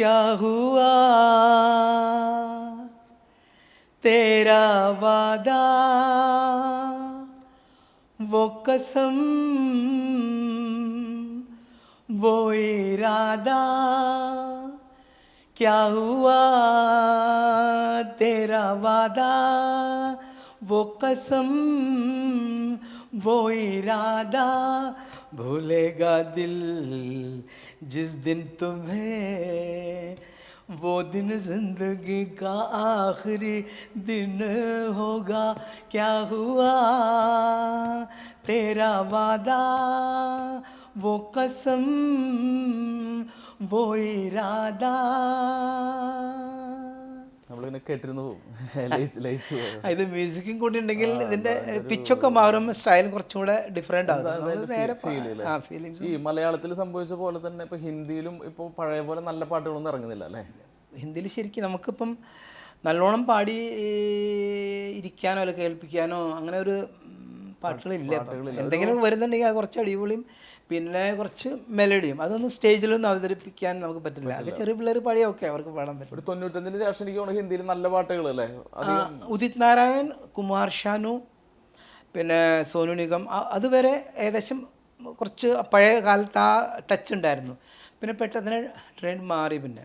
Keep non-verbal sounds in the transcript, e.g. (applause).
क्या हुआ? तेरा वादा, वो कसम, वो इरादा, क्या हुआ? तेरा वादा, वो कसम, वो इरादा بھولے گا دل جس دن تمہیں، وہ دن زندگی کا آخری دن ہوگا۔ کیا ہوا؟ تیرا وعدہ، وہ قسم، وہ ارادہ۔ കേട്ടിരുന്നു. (laughs) ഇത് മ്യൂസിക്കും കൂടി ഉണ്ടെങ്കിൽ ഇതിന്റെ പിച്ചൊക്കെ മാറും സ്റ്റൈലും കുറച്ചും കൂടെ ഡിഫറെന്റ് ആകും ഈ മലയാളത്തിൽ സംഭവിച്ച പോലെ തന്നെ ഇപ്പൊ ഹിന്ദിയിലും ഇപ്പൊ പഴയ പോലെ നല്ല പാട്ടുകളൊന്നും ഇറങ്ങുന്നില്ല അല്ലേ? ഹിന്ദിയിൽ ശരിക്കും നമുക്കിപ്പം നല്ലോണം പാടി ഇരിക്കാനോ അല്ല കേൾപ്പിക്കാനോ അങ്ങനെ ഒരു പാട്ടുകളില്ല. എന്തെങ്കിലും വരുന്നുണ്ടെങ്കിൽ അത് കുറച്ച് അടിപൊളിയും പിന്നെ കുറച്ച് മെലഡിയും. അതൊന്നും സ്റ്റേജിലൊന്നും അവതരിപ്പിക്കാൻ നമുക്ക് പറ്റില്ല. അത് ചെറിയ പിള്ളേർ പാടിയൊക്കെ അവർക്ക് പാടാൻ പറ്റും ഒരു തൊണ്ണൂറ്റഞ്ചിന് ശേഷം എനിക്ക് തോന്നുന്നു ഹിന്ദിയിൽ നല്ല പാട്ടുകൾ അല്ലേ? ഉദിത് നാരായൺ കുമാർ ഷാനു പിന്നെ സോനു നിഗം. അതുവരെ ഏകദേശം കുറച്ച് പഴയ കാലത്ത് ആ ടച്ച് ഉണ്ടായിരുന്നു. പിന്നെ പെട്ടെന്ന് ട്രെൻഡ് മാറി പിന്നെ.